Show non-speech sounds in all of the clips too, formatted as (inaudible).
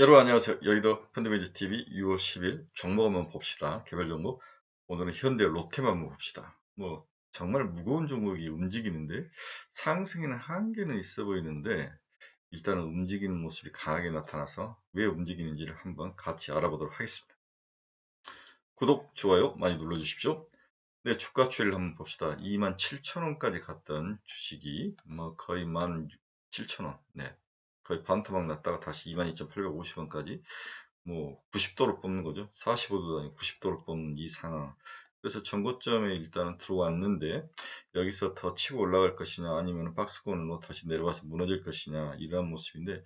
여러분 안녕하세요. 여의도 펀드매니저 TV 6월 10일 종목 한번 봅시다. 개별 종목. 오늘은 현대 롯데만 한번 봅시다. 뭐 정말 무거운 종목이 움직이는데 상승에는 한계는 있어 보이는데 일단은 움직이는 모습이 강하게 나타나서 왜 움직이는지를 한번 같이 알아보도록 하겠습니다. 구독, 좋아요 많이 눌러주십시오. 네, 주가 추이를 한번 봅시다. 27,000원까지 갔던 주식이 뭐 거의 17,000원. 네, 거의 반토막 났다가 다시 22,850원까지 뭐 90도로 뽑는 거죠. 45도도 아니고 90도로 뽑는 이 상황. 그래서 전고점에 일단은 들어왔는데 여기서 더 치고 올라갈 것이냐 아니면 박스권으로 다시 내려와서 무너질 것이냐 이런 모습인데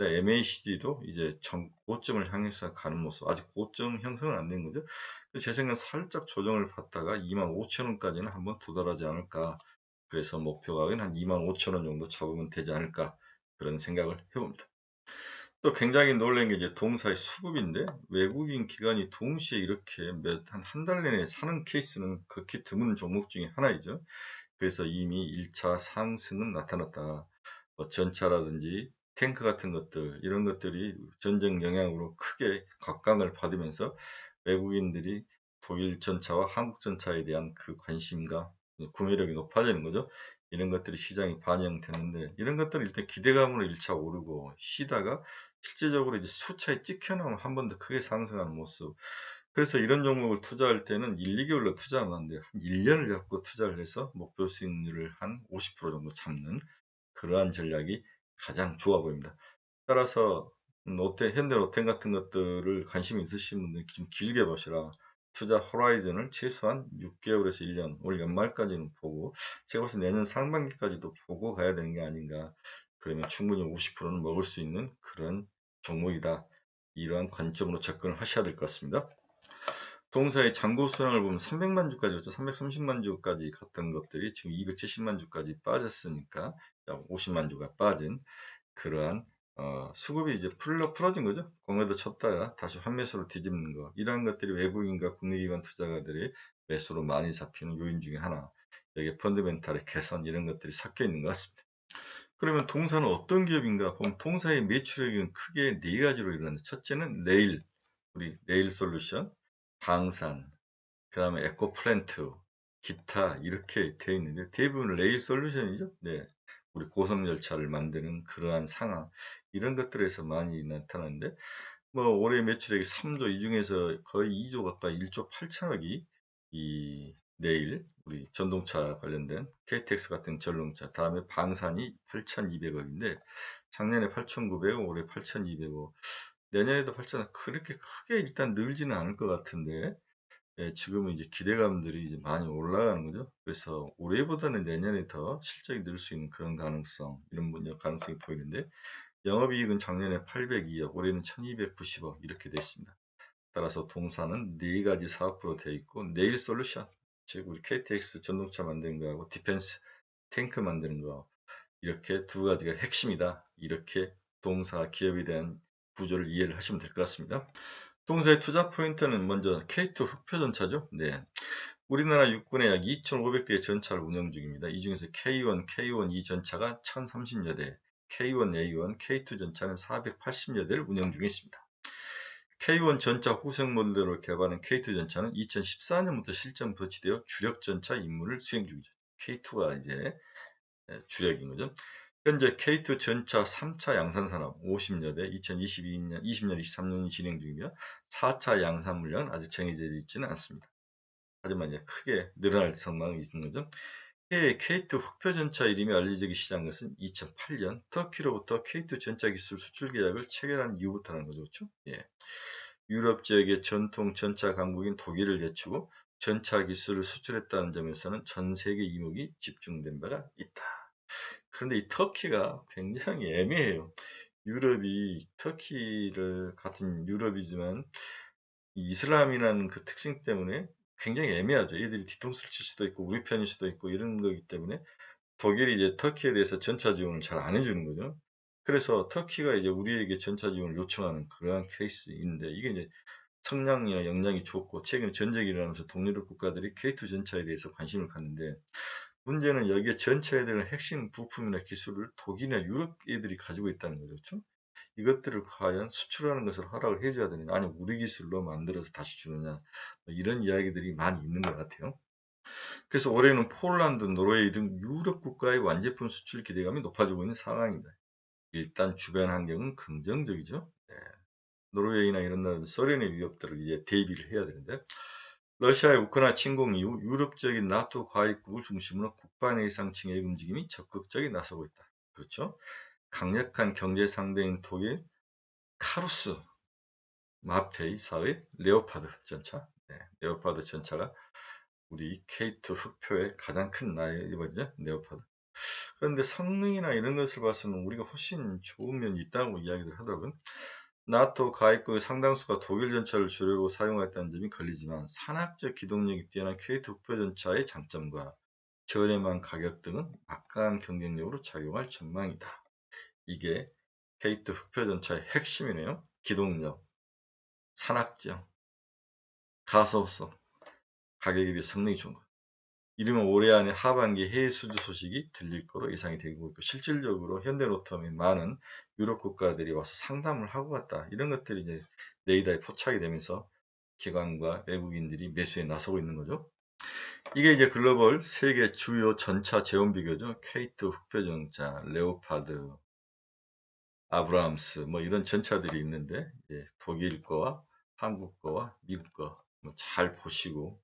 MACD도 이제 전 고점을 향해서 가는 모습 아직 고점 형성은 안 된 거죠. 제 생각은 살짝 조정을 받다가 25,000원까지는 한번 도달하지 않을까 그래서 목표가격은 한 25,000원 정도 잡으면 되지 않을까 그런 생각을 해봅니다. 또 굉장히 놀란 게 이제 동사의 수급인데 외국인 기관이 동시에 이렇게 몇 한 한 달 내내 사는 케이스는 극히 드문 종목 중에 하나이죠. 그래서 이미 1차 상승은 나타났다. 뭐 전차라든지 탱크 같은 것들 이런 것들이 전쟁 영향으로 크게 각광을 받으면서 외국인들이 독일 전차와 한국 전차에 대한 그 관심과 구매력이 높아지는 거죠. 이런 것들이 시장에 반영되는데 이런 것들은 일단 기대감으로 1차 오르고 쉬다가 실제적으로 이제 수차에 찍혀나오면 한 번 더 크게 상승하는 모습. 그래서 이런 종목을 투자할 때는 1, 2개월로 투자하면 안 돼요. 한 1년을 잡고 투자를 해서 목표 수익률을 한 50% 정도 잡는 그러한 전략이 가장 좋아 보입니다. 따라서 롯데, 현대 롯데 같은 것들을 관심 있으신 분들 좀 길게 보시라. 투자 호라이즌을 최소한 6개월에서 1년, 올 연말까지는 보고, 제가 봐서 내년 상반기까지도 보고 가야 되는 게 아닌가. 그러면 충분히 50%는 먹을 수 있는 그런 종목이다. 이러한 관점으로 접근을 하셔야 될 것 같습니다. 동사의 잔고 수량을 보면 300만 주까지 였죠. 330만 주까지 갔던 것들이 지금 270만 주까지 빠졌으니까 50만 주가 빠진 그러한 어, 수급이 이제 풀러 풀어진 거죠. 공매도 쳤다가 다시 환매수로 뒤집는 거. 이러한 것들이 외국인과 국내 기관 투자가들이 매수로 많이 잡히는 요인 중에 하나. 여기 펀드멘탈의 개선 이런 것들이 섞여 있는 것 같습니다. 그러면 동사는 어떤 기업인가 보면 동사의 매출액은 크게 네 가지로 일어나는데 첫째는 레일, 우리 레일 솔루션, 방산, 그 다음에 에코플랜트, 기타 이렇게 되어 있는데 대부분 레일 솔루션이죠. 네. 우리 고성 열차를 만드는 그러한 상황 이런 것들에서 많이 나타나는데 뭐 올해 매출액이 3조 이 중에서 거의 2조 가까이 1조 8천억이 이 내일 우리 전동차 관련된 KTX 같은 전동차 다음에 방산이 8,200억인데 작년에 8,900억 올해 8,200억 내년에도 8,000억 그렇게 크게 일단 늘지는 않을 것 같은데 예, 지금은 이제 기대감들이 이제 많이 올라가는 거죠. 그래서 올해보다는 내년에 더 실적이 늘 수 있는 그런 가능성, 이런 가능성이 보이는데, 영업이익은 작년에 802억, 올해는 1290억 이렇게 됐습니다. 따라서 동사는 네 가지 사업으로 되어 있고, 네일 솔루션, 즉 우리 KTX 전동차 만드는 거하고 디펜스 탱크 만드는 거 이렇게 두 가지가 핵심이다. 이렇게 동사 기업에 대한 구조를 이해를 하시면 될 것 같습니다. 동사의 투자 포인트는 먼저 K2 흑표 전차죠. 네. 우리나라 육군에 약 2,500대의 전차를 운영 중입니다. 이 중에서 K1, K1 이 전차가 1,030여 대, K1A1, K2 전차는 480여 대를 운영 중에 있습니다. K1 전차 후생 모델로 개발한 K2 전차는 2014년부터 실전 부치되어 주력 전차 임무를 수행 중이죠. K2가 이제 주력인 거죠. 현재 K2 전차 3차 양산 산업 50여 대 2022년, 20년, 23년이 진행 중이며 4차 양산 물량은 아직 정해져 있지는 않습니다. 하지만 이제 크게 늘어날 전망이 있는 거죠. K2 흑표 전차 이름이 알려지기 시작한 것은 2008년 터키로부터 K2 전차 기술 수출 계약을 체결한 이후부터라는 거죠. 그렇죠? 예. 유럽 지역의 전통 전차 강국인 독일을 제치고 전차 기술을 수출했다는 점에서는 전 세계 이목이 집중된 바가 있다. 그런데 이 터키가 굉장히 애매해요. 유럽이 터키를 같은 유럽이지만 이슬람이라는 그 특징 때문에 굉장히 애매하죠. 얘들이 뒤통수를 칠 수도 있고 우리 편일 수도 있고 이런 거기 때문에 독일이 이제 터키에 대해서 전차 지원을 잘 안 해주는 거죠. 그래서 터키가 이제 우리에게 전차 지원을 요청하는 그러한 케이스인데 이게 이제 성량이나 역량이 좋고 최근에 전쟁이 일어나면서 동유럽 국가들이 K2 전차에 대해서 관심을 갖는데 문제는 여기에 전차에 대한 핵심 부품이나 기술을 독일이나 유럽 애들이 가지고 있다는 거죠. 이것들을 과연 수출하는 것을 허락을 해줘야 되느냐 아니면 우리 기술로 만들어서 다시 주느냐 뭐 이런 이야기들이 많이 있는 것 같아요. 그래서 올해는 폴란드, 노르웨이 등 유럽 국가의 완제품 수출 기대감이 높아지고 있는 상황입니다. 일단 주변 환경은 긍정적이죠. 네. 노르웨이나 이런 나라는 소련의 위협들을 이제 대비를 해야 되는데 러시아의 우크라이나 침공 이후 유럽적인 나토 가입국을 중심으로 국방 예상층의 움직임이 적극적이 나서고 있다. 그렇죠? 강력한 경제 상대인 독일 카루스 마페이 사의 레오파드 전차, 네, 레오파드 전차가 우리 K2 흑표의 가장 큰 나이거든요. 레오파드. 그런데 성능이나 이런 것을 봐서는 우리가 훨씬 좋은 면이 있다고 이야기를 하더라고요. 나토 가입국의 상당수가 독일 전차를 주력으로 사용했다는 점이 걸리지만 산악적 기동력이 뛰어난 K2 흑표 전차의 장점과 저렴한 가격 등은 막강한 경쟁력으로 작용할 전망이다. 이게 K2 흑표 전차의 핵심이네요. 기동력, 산악적, 가소성, 가격에 비해 성능이 좋은 것. 이르면 올해 안에 하반기 해외 수주 소식이 들릴 거로 예상이 되고 있고 실질적으로 현대로텀이 많은 유럽 국가들이 와서 상담을 하고 갔다. 이런 것들이 이제 레이더에 포착이 되면서 기관과 외국인들이 매수에 나서고 있는 거죠. 이게 이제 글로벌 세계 주요 전차 재원 비교죠. K2 흑표전차, 레오파드, 아브라함스 뭐 이런 전차들이 있는데 독일 거와 한국 거와 미국 거잘 뭐 보시고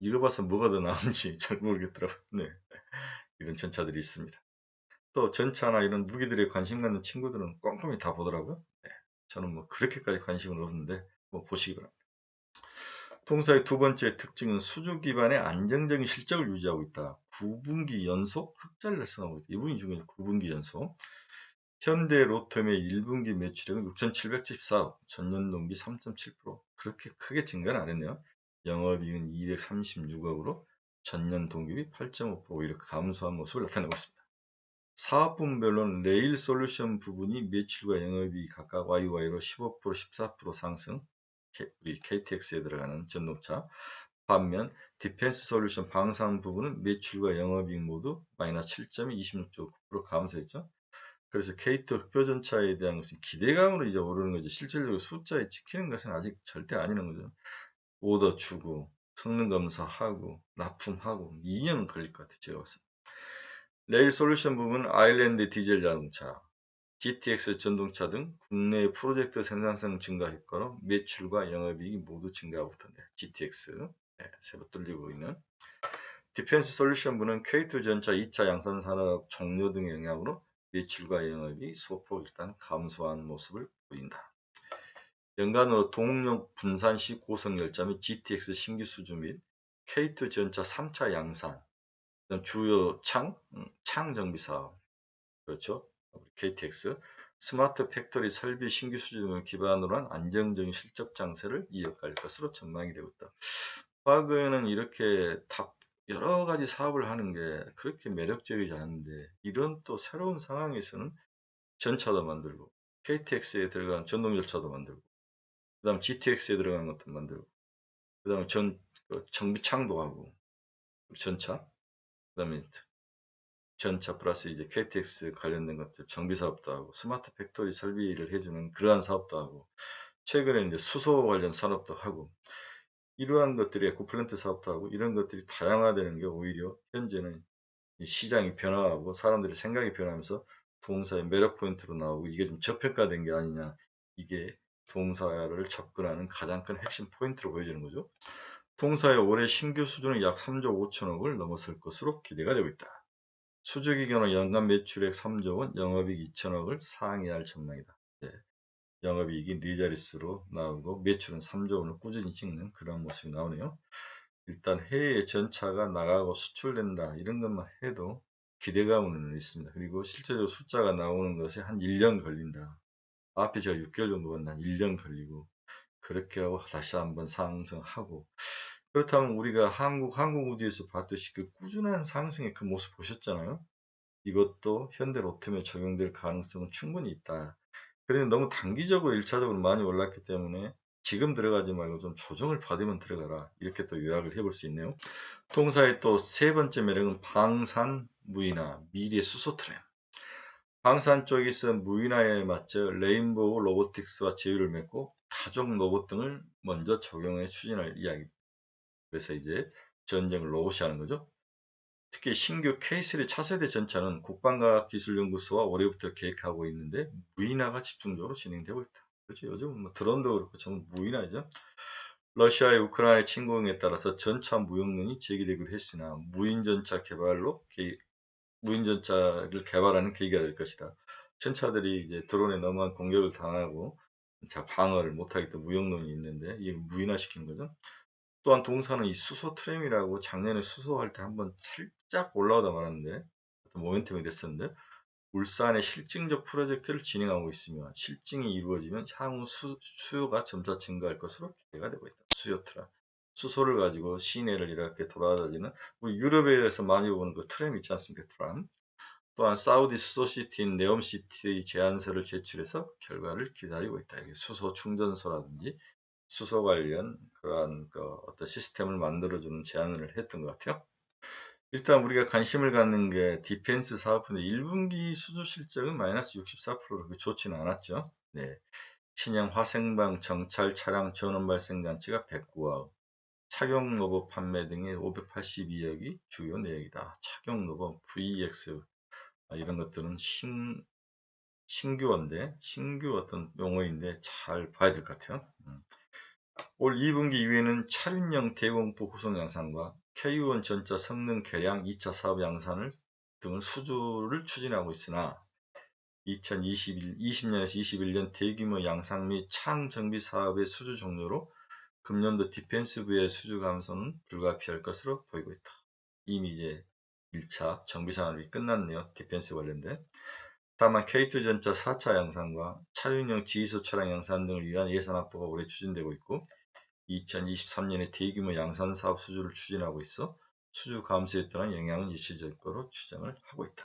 이거 봐서 뭐가 더 나은지 (laughs) 잘 모르겠더라고요. 네. 이런 전차들이 있습니다. 또 전차나 이런 무기들에 관심 갖는 친구들은 꼼꼼히 다 보더라고요. 네. 저는 뭐 그렇게까지 관심은 없는데 뭐 보시기 바랍니다. 동사의 두 번째 특징은 수주 기반의 안정적인 실적을 유지하고 있다. 9분기 연속 흑자를 달성하고 있다. 이 부분이 중요해요. 9분기 연속. 현대 로텀의 1분기 매출액은 6,714억, 전년 동기 3.7%. 그렇게 크게 증가는 안 했네요. 영업이익은 236억으로 전년 동기비 8.5% 오히려 감소한 모습을 나타내고 있습니다. 사업 분별로는 레일 솔루션 부분이 매출과 영업이익 각각 YY로 15% 14% 상승 우리 KTX에 들어가는 전동차 반면 디펜스 솔루션 방산 부분은 매출과 영업이익 모두 마이너스 7.2 26.9% 감소했죠. 그래서 K2 흑표전차에 대한 것은 기대감으로 이제 오르는 거죠. 실질적으로 숫자에 찍히는 것은 아직 절대 아니는 거죠. 오더 주고 성능 검사하고 납품하고 2년 걸릴 것 같아요. 제가 봤을 때. 레일 솔루션 부분은 아일랜드 디젤 자동차, GTX 전동차 등 국내 프로젝트 생산성 증가 효과로 매출과 영업이익이 모두 증가하고 있던데 GTX 네, 새로 뚫리고 있는 디펜스 솔루션 부는 K2 전차 2차 양산 산업 종료 등의 영향으로 매출과 영업이 소폭 일단 감소한 모습을 보인다. 연간으로 동력 분산 시 고성 열차 및 GTX 신규 수주 및 K2 전차 3차 양산, 주요 창, 음, 창 정비 사업, 그렇죠? KTX, 스마트 팩토리 설비 신규 수주 등을 기반으로 한 안정적인 실적 장세를 이어갈 것으로 전망이 되고 있다. 과거에는 이렇게 다 여러 가지 사업을 하는 게 그렇게 매력적이지 않은데 이런 또 새로운 상황에서는 전차도 만들고 KTX에 들어간 전동 열차도 만들고 그 다음 GTX에 들어간 것도 만들고 그 다음에 전그 정비창도 하고 전차 그 다음에 전차 플러스 이제 KTX 관련된 것들 정비 사업도 하고 스마트 팩토리 설비를 해주는 그러한 사업도 하고 최근에 이제 수소 관련 산업도 하고 이러한 것들이 에코플랜트 사업도 하고 이런 것들이 다양화되는 게 오히려 현재는 시장이 변화하고 사람들의 생각이 변하면서 동사의 매력 포인트로 나오고 이게 좀 저평가된 게 아니냐 이게 동사를 접근하는 가장 큰 핵심 포인트로 보여지는 거죠. 동사의 올해 신규 수준은 약 3조 5천억을 넘어설 것으로 기대가 되고 있다. 수주기간은 연간 매출액 3조 원, 영업이익 2천억을 상회할 전망이다. 네. 영업이익이 네 자릿수로 나오고 매출은 3조 원을 꾸준히 찍는 그런 모습이 나오네요. 일단 해외 전차가 나가고 수출된다 이런 것만 해도 기대감은 있습니다. 그리고 실제로 숫자가 나오는 것에 한 1년 걸린다. 앞에 제가 6개월 정도 간다. 1년 걸리고 그렇게 하고 다시 한번 상승하고 그렇다면 우리가 한국 항공 우주에서 봤듯이 그 꾸준한 상승의 그 모습 보셨잖아요. 이것도 현대 로템에 적용될 가능성은 충분히 있다. 그런데 너무 단기적으로 1차적으로 많이 올랐기 때문에 지금 들어가지 말고 좀 조정을 받으면 들어가라. 이렇게 또 요약을 해볼 수 있네요. 통사의 또 세 번째 매력은 방산 무인화, 미래 수소 트렌. 방산 쪽에서 무인화에 맞춰 레인보우 로보틱스와 제휴를 맺고 타종 로봇 등을 먼저 적용해 추진할 이야기. 그래서 이제 전쟁을 로봇이 하는 거죠. 특히 신규 K3 차세대 전차는 국방과학기술연구소와 올해부터 계획하고 있는데 무인화가 집중적으로 진행되고 있다. 그렇죠. 요즘 뭐 드론도 그렇고 전부 무인화죠. 러시아의 우크라이나 침공에 따라서 전차 무용론이 제기되기로 했으나 무인 전차 개발로 개, 무인 전차를 개발하는 계기가 될 것이다. 전차들이 이제 드론에 너무한 공격을 당하고 자 방어를 때문에 무용론이 있는데 이걸 무인화시킨 거죠. 또한 동사는 이 수소 트램이라고 작년에 수소할 때 한번 살짝 올라오다 말았는데 어떤 모멘텀이 됐었는데 울산의 실증적 프로젝트를 진행하고 있으며 실증이 이루어지면 향후 수, 수요가 점차 증가할 것으로 기대가 되고 있다. 수요 트램. 수소를 가지고 시내를 이렇게 돌아다니는 우리 유럽에서 많이 보는 그 트램 있지 않습니까? 트램. 또한 사우디 수소시티인 네옴시티 제안서를 제출해서 결과를 기다리고 있다. 수소 충전소라든지 수소 관련 그러한 그 어떤 시스템을 만들어주는 제안을 했던 것 같아요. 일단 우리가 관심을 갖는 게 디펜스 사업인데 1분기 수주 실적은 마이너스 64%로 좋지는 않았죠. 네. 신형 화생방 정찰 차량 전원 발생 장치가 109억, 착용 로봇 판매 등의 582억이 주요 내역이다. 착용 로봇 VX 아, 이런 것들은 신 신규어인데 신규 어떤 용어인데 잘 봐야 될 것 같아요. 음. 올 2분기 이후에는 차륜형 대공포 후속 양산과 K1 전자 성능 개량 2차 사업 양산을 등을 수주를 추진하고 있으나 2021, 20년에서 21년 대규모 양상 및창 정비 사업의 수주 종료로 금년도 디펜스부의 수주 감소는 불가피할 것으로 보이고 있다. 이미 이제 1차 정비 산업이 끝났네요. 디펜스 관련된. 다만 K2전자 4차 양산과 차륜형 지휘소 차량 양산 등을 위한 예산 확보가 올해 추진되고 있고 2023년에 대규모 양산 사업 수주를 추진하고 있어 수주 감소에 따른 영향은 일시적일 거로 추정을 하고 있다.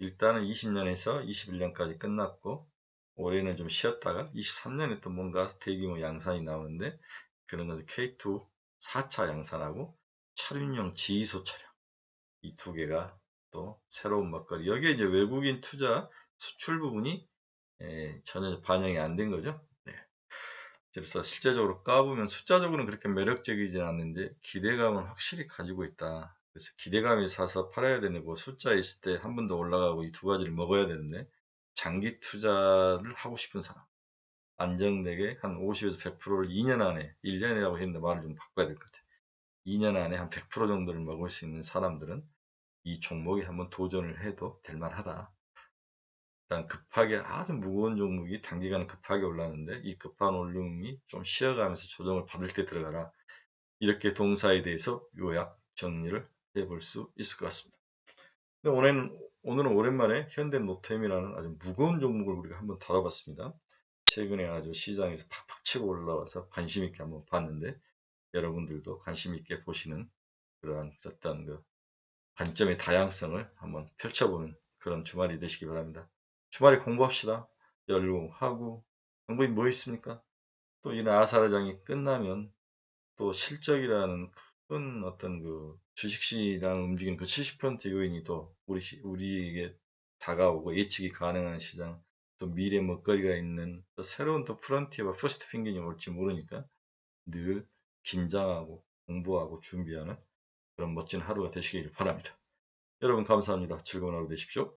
일단은 20년에서 21년까지 끝났고 올해는 좀 쉬었다가 23년에 또 뭔가 대규모 양산이 나오는데 그런 것은 K2 4차 양산하고 차륜형 지휘소 차량 이 두 개가 또 새로운 먹거리 여기에 이제 외국인 투자 수출 부분이 예, 전혀 반영이 안 된 거죠. 그래서 실제적으로 까보면 숫자적으로는 그렇게 매력적이진 않는데 기대감은 확실히 가지고 있다. 그래서 기대감이 사서 팔아야 되고 숫자 있을 때 한 번 더 올라가고 이 두 가지를 먹어야 되는데 장기 투자를 하고 싶은 사람 안정되게 한 50에서 100%를 2년 안에 1년이라고 했는데 말을 좀 바꿔야 될 것 같아. 2년 안에 한 100% 정도를 먹을 수 있는 사람들은 이 종목에 한번 도전을 해도 될 만하다. 일단 급하게 아주 무거운 종목이 단기간에 급하게 올랐는데 이 급한 올림이 좀 쉬어가면서 조정을 받을 때 들어가라. 이렇게 동사에 대해서 요약 정리를 해볼 수 있을 것 같습니다. 근데 오늘은, 오늘은 오랜만에 현대노템이라는 아주 무거운 종목을 우리가 한번 다뤄봤습니다. 최근에 아주 시장에서 팍팍 치고 올라와서 관심 있게 한번 봤는데 여러분들도 관심 있게 보시는 그러한 어떤 그 관점의 다양성을 한번 펼쳐보는 그런 주말이 되시기 바랍니다. 주말에 공부합시다. 연루하고 공부에 뭐 있습니까? 또 이런 아사라장이 끝나면 또 실적이라는 큰 어떤 그 주식시장 움직이는 그 70% 요인이 또 우리 우리에게 다가오고 예측이 가능한 시장 또 미래 먹거리가 있는 또 새로운 또 프런티어와 퍼스트 핑계이 올지 모르니까 늘 긴장하고 공부하고 준비하는 그런 멋진 하루가 되시길 바랍니다. 여러분 감사합니다. 즐거운 하루 되십시오.